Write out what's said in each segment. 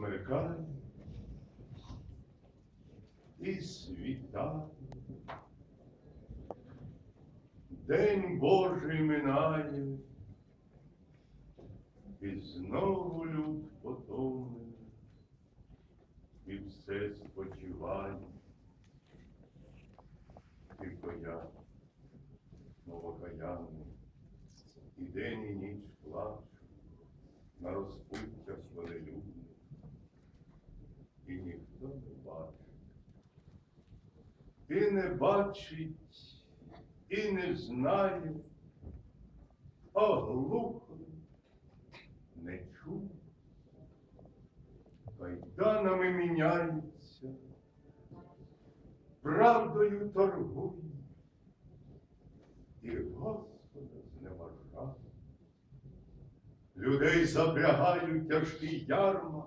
смеркає, і світає. День Божий минає, і знову люд потоне, і все спочиває. Тільки я, новокаянний, і день і ніч плачу на розпуття сволелюбне, і ніхто не бачить. І не бачить, і не знає, оглухли, не чує. Кайданами міняється, правдою торгує, і Господа зневажає. Людей запрягають тяжкі ярма,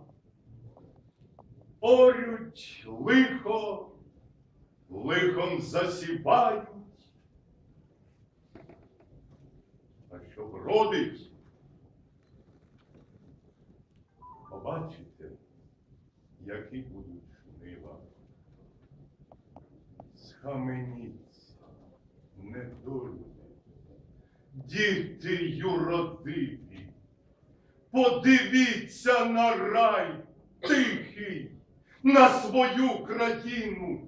орють лихо, лихом засівають. А що вродить, побачите, які будуть жнива. Схаменіться, недолюди, діти юродиві, подивіться на рай тихий, на свою країну,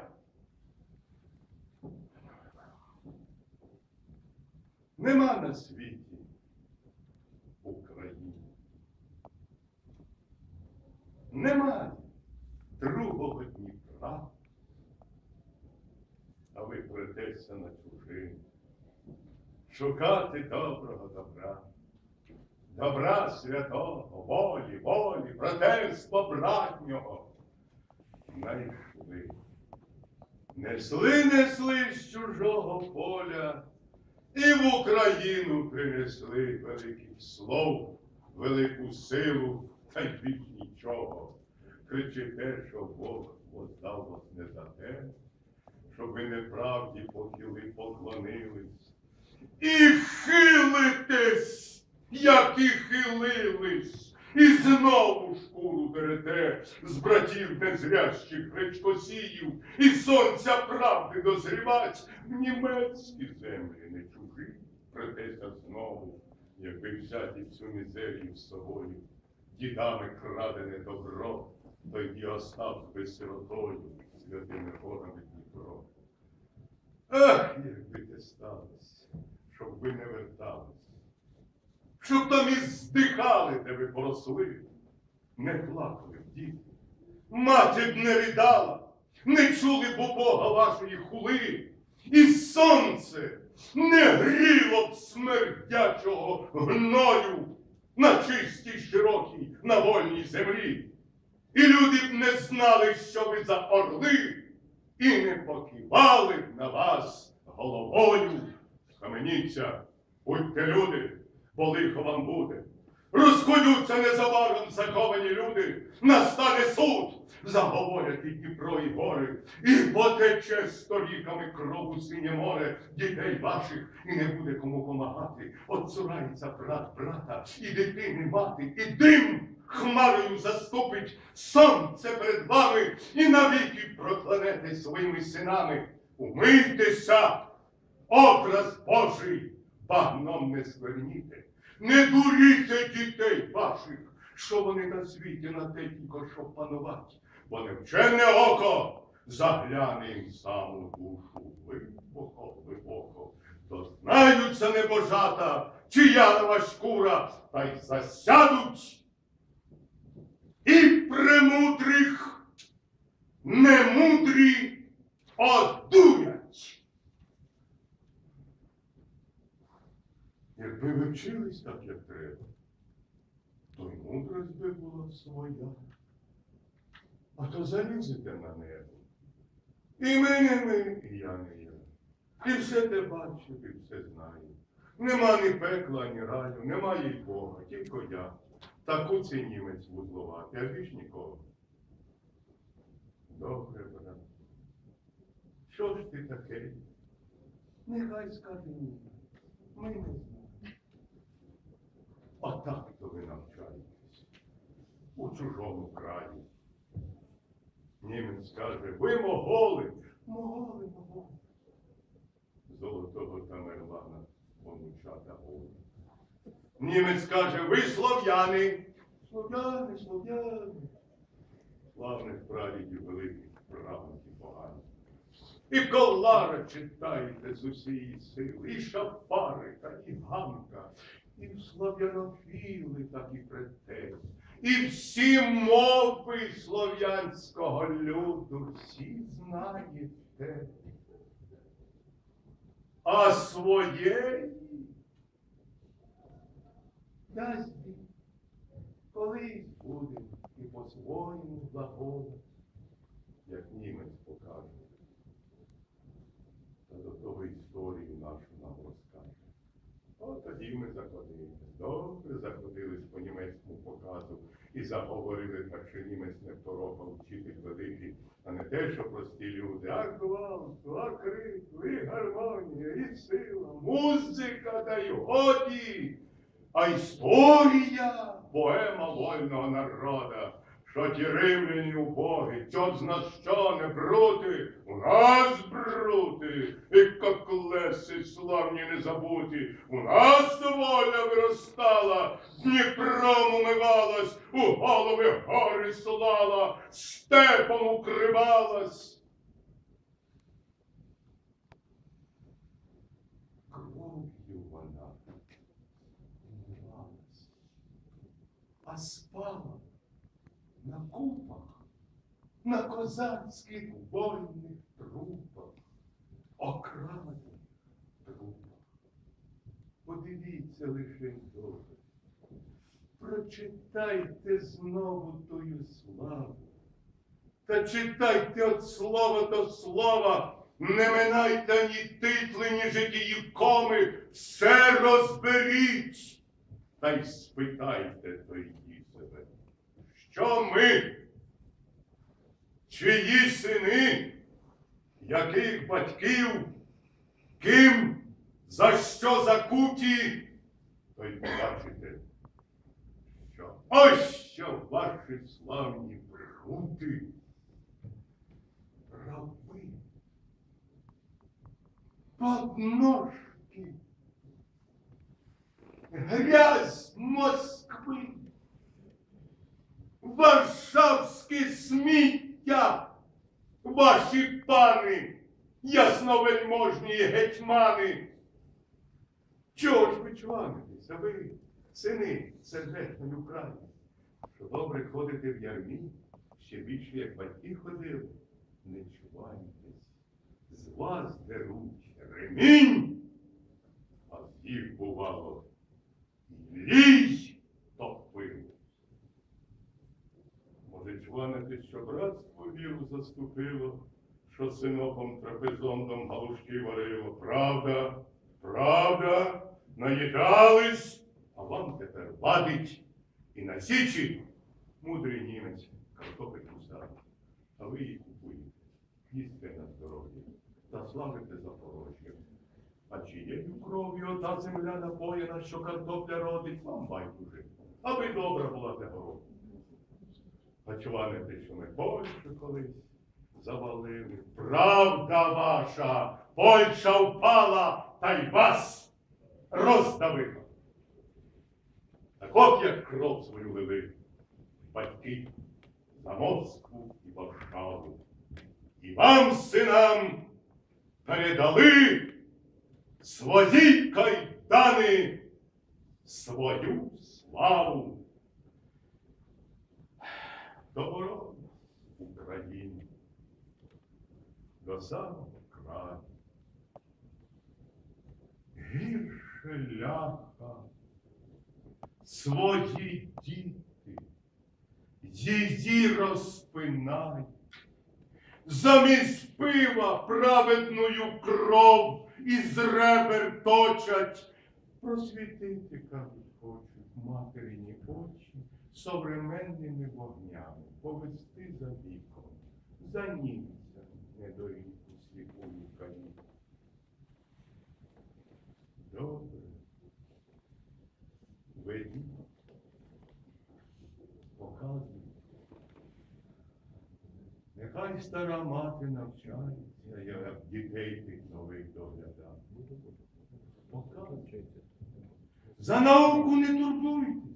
Нема на світі України. Немає другого Дніпра, а ви претеся на чужину. Шукати доброго добра, добра святого, волі, волі, братерства братнього. Найшли. Несли, несли з чужого поля і в Україну принесли великих слов, велику силу та й більш нічого. Кричите, що Бог воздав вас не за те, щоб ви неправді похили, поклонились. І хилитесь, як і хилились, і знову шкуру дерете з братів незрящих речкосіїв, і сонця правди дозрівать в німецькі землі не чужі, претеся знову, якби взяти всю мізерію з собою, дідами крадене добро, тоді остав би сиротою святими горами Дніпро. Ах, якби те сталося, щоб ви не вертались, щоб там і здихали, де ви поросли, не плакали б діти, мати б не ридала, не чули б у Бога вашої хули, і сонце не гріло смердячого гною на чистій широкій, на вольній землі. І люди б не знали, що ви за орли, і не покивали б на вас головою. Схаменіться, будьте люди, бо лихо вам буде. Розходються незабаром заковані люди, настане суд, заговорять і Дніпро і гори, і потече сторіками крову синє море дітей ваших, і не буде кому помагати. Отцурається брат брата, і дитини мати, і дим хмарою заступить сонце перед вами, і навіки прокладете своїми синами. Умийтеся, образ Божий багном не скверніте. Не дуріте дітей ваших, що вони на світі на тільки щоб панувати, бо невчене око загляне їм саму душу глибоко, глибоко. Дознаються небожата, чия нова шкура, та й засядуть. І премудрих немудрі одурять. Якби ви вчились так, як треба, то й мудрость би була своя. а то залізете на небо. І ми не ми, і я не я. І все те бачив, і все знаю. Нема ні пекла, ні раю, немає й Бога, тільки я. Таку це німець вузлувати, а більш нікого. Добре, брат. Що ж ти такий? Нехай скаже ні. Ми не знаємо. Отак то ви навчаєтесь у чужому краї. Німець каже, ви моголи. Моголи, моголи. Золотого Тамерлана онучата Оля. Німець каже, ви слов'яни. Слов'яни, слов'яни. Славних прадідів великих правнуків поганих. І колара читаєте з усієї сили, і шафарика, і ганка, і слав'янофіли, так і претез, і всі мови слов'янського люду, всі знаєте. А своєї дасть Бог, колись буде і по-своєму глаголить, як німець покаже. Та до того історію ми заходили. Добре заходились по німецькому показу і заговорили так, що німець не второпав вчитель великий, а не те, що прості люди. А гвалт, а крик, і гармонія, і сила, музика та й годі, а історія поема вольного народа. Що ті римляні убоги, чот зна що не брути, у нас брути, і коклеси славні не забуті, у нас воля виростала, Дніпром умивалась, у голови гори слала, степом укривалась. Кров'ю вона а спала купах, на козацьких вольних трупах, окрадених трупах. Подивіться лише добре. Прочитайте знову тую славу. Та читайте от слова до слова, не минайте ні титли, ні житії коми, все розберіть. Та й спитайте себе, що ми, чиї сини, яких батьків, ким, за що закуті, то й побачите, що ось що ваші славні брути, раби, подножки, грязь Москви, Варшавське сміття, ваші пани, ясновельможні гетьмани. Чого ж ви чванитеся, ви, сини сердечної України, що добре ходите в ярмі, ще більше, як батьки ходили, не чванітесь, з вас деруть ремінь, а їх бувало і що братство віру заступило, що синопом трапезондом галушки варило. Правда, правда, наїдались, а вам тепер вадить і на січі мудрий німець картопель кусає. А ви її купуєте, їсте на здоров'я та славите Запорожжя. А чиєю кров'ю ота земля напоєна, що картопля родить, вам байдуже, аби добра була для городу. А чуваните, що ми Польщу колись завалили. Правда ваша, Польща впала, та й вас роздавила. Так от як кров свою лили батьки за Москву і Варшаву. І вам, синам, передали свої кайдани, свою славу. Добро України до самого краю. Гірше ляха свої діти її розпинай. Замість пива праведною кров із ребер точать. Просвітити, кажуть, хочуть материні очі современними вогнями, повести за віком, за німця недоріку сліпую каліку. Добре. Ведіть. Показуйте. Нехай стара мати навчається, як дітей тих нових доглядав. Показуйте. За науку не турбуйтесь.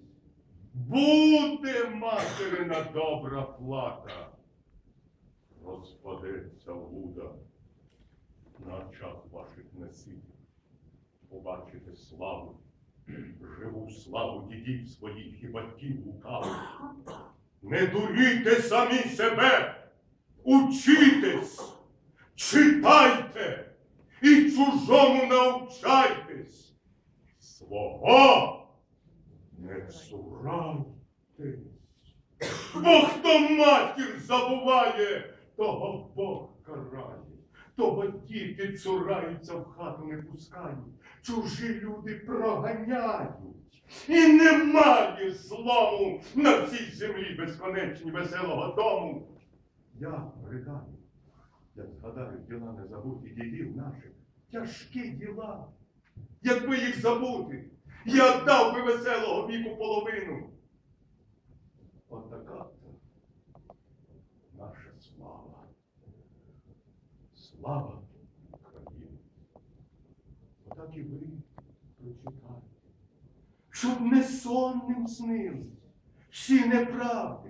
Буде материна добра плата. Розпадеться вуда на очах ваших несів. Побачите славу, живу славу дідів своїх і батьків лукавих. Не дурійте самі себе, учітесь, читайте і чужому навчайтесь. Свого не цурайтесь. Бо хто матір забуває, того Бог карає. Того діти цураються в хату не пускають, чужі люди проганяють. І немає злому на всій землі безконечні веселого дому. Я ридаю, як згадаю діла незабуті дідів наших, тяжкі діла. Якби їх забути, я дав би веселого віку половину. Отака наша слава. Слава Україні. Отак і ви прочитайте. Щоб не сонним снились всі неправди,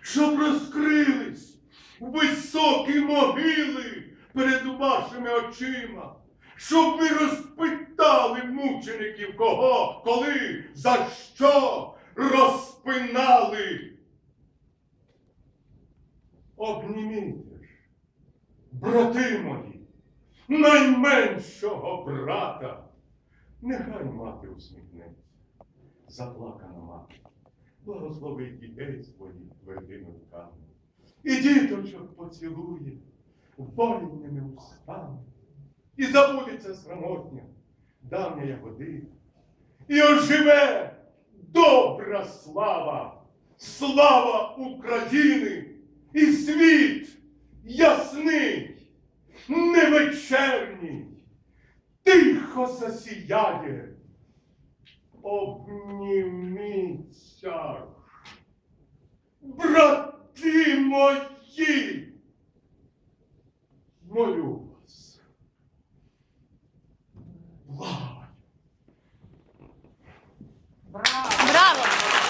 щоб розкрились високі могили перед вашими очима, щоб ви розпитали мучеників кого, коли, за що розпинали. Обніміте ж, брати мої, найменшого брата. Нехай мати усміхнеться, заплакана мати, благословить дітей своїх твердими руками. І діточок поцілує вольними устами. І забудеться срамотня, давня година. І оживе добра слава, слава України і світ ясний, невечерній, тихо засіяє. Обніміться, брати мої, молю Благаю. Браво!